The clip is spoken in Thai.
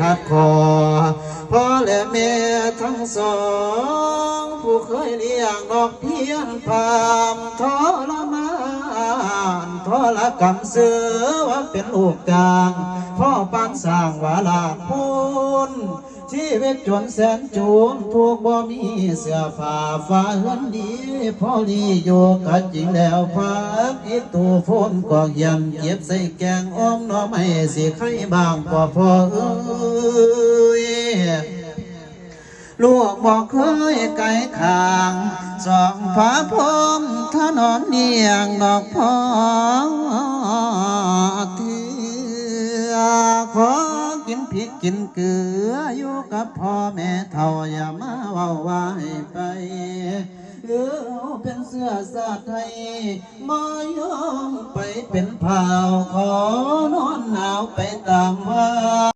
ขัดคอพ่อและแม่ทั้งสอง ผู้เคยเลี้ยงดอกเพียงพามทรมานทรกรรมเสือว่าเป็นลูกจาง พ่อปานสร้างวาลาผู้ ชีวิตจนแสนจูนถูกบ่มีเสื้อผ้าฟ้าเฮือนดีพอลีอยู่กันจริงแล้วพักอีตูฝนก็ยันเก็บใส่แกงอ้อมน้อไม่สิใครบางกว่าพ่อเอ้ยลูกบอกเคยไกลขางสองฝาพรมถนอนเนียงดอกพอเถือขอ กินพริกกินเกลืออยู่กับพ่อแม่เท่าอย่ามาเว้าไว้ไปเออเป็นเสื้อสาไทยมายอมไปเป็นเผาขอนอนหนาวไปตามว